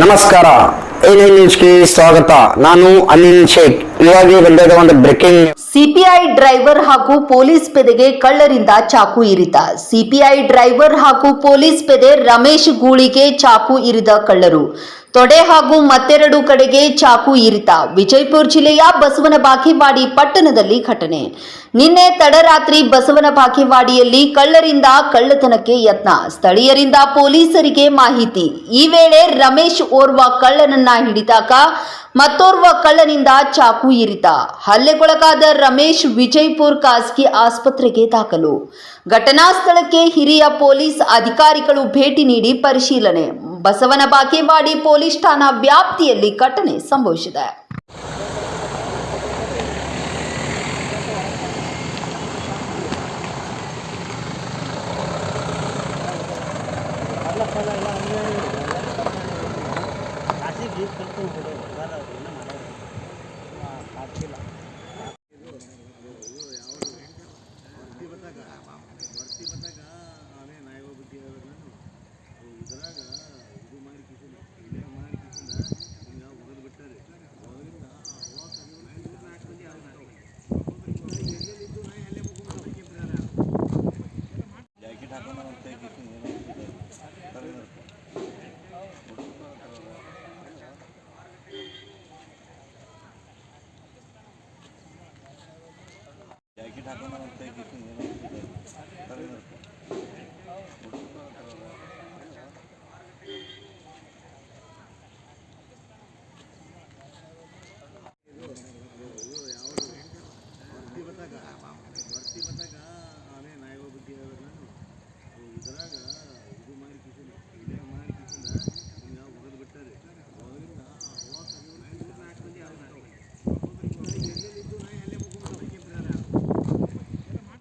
ನಮಸ್ಕಾರ. ಏನೇ ನ್ಯೂಸ್ಗೆ ಸ್ವಾಗತ. ನಾನು ಅನಿಲ್ ಶೇಖ್. ಇವಾಗ ಬಂದಿರೋ ಒಂದು ಬ್ರೇಕಿಂಗ್ ಸಿಪಿಐ ಡ್ರೈವರ್ ಹಾಗೂ ಪೊಲೀಸ್ ಪೆದೆಗೆ ಕಳ್ಳರಿಂದ ಚಾಕು ಇರಿತ. ಸಿಪಿಐ ಡ್ರೈವರ್ ಹಾಗೂ ಪೊಲೀಸ್ ಪೆದೆ ರಮೇಶ್ ಗೂಳಿಗೆ ಚಾಕು ಇರಿದ ಕಳ್ಳರು. ತೊಡೆ ಹಾಗೂ ಮತ್ತೆರಡು ಕಡೆಗೆ ಚಾಕು ಇರಿತ ವಿಜಯಪುರ ಜಿಲ್ಲೆಯ ಬಸವನ ಬಾಕಿವಾಡಿ ಪಟ್ಟಣದಲ್ಲಿ ಘಟನೆ. ನಿನ್ನೆ ತಡರಾತ್ರಿ ಬಸವನ ಬಾಕಿವಾಡಿಯಲ್ಲಿ ಕಳ್ಳರಿಂದ ಕಳ್ಳತನಕ್ಕೆ ಯತ್ನ. ಸ್ಥಳೀಯರಿಂದ ಪೊಲೀಸರಿಗೆ ಮಾಹಿತಿ. ಈ ವೇಳೆ ರಮೇಶ್ ಓರ್ವ ಕಳ್ಳನನ್ನ ಹಿಡಿದಾಗ ಮತ್ತೋರ್ವ ಕಳ್ಳನಿಂದ ಚಾಕು ಇರಿತ. ಹಲ್ಲೆಗೊಳಗಾದ ರಮೇಶ್ ವಿಜಯಪುರ್ ಖಾಸಗಿ ಆಸ್ಪತ್ರೆಗೆ ದಾಖಲು. ಘಟನಾ ಸ್ಥಳಕ್ಕೆ ಹಿರಿಯ ಪೊಲೀಸ್ ಅಧಿಕಾರಿಗಳು ಭೇಟಿ ನೀಡಿ ಪರಿಶೀಲನೆ ಬಸವನ ಬಾಗೇವಾಡಿ ಪೊಲೀಸ್ ಠಾಣಾ ವ್ಯಾಪ್ತಿಯಲ್ಲಿ ಘಟನೆ ಸಂಭವಿಸಿದೆ. ಟಿಕೆಟ್ ಹಾಕೋಣ ಅಂತ ಬರ್ತಿ ಬಂದಾಗ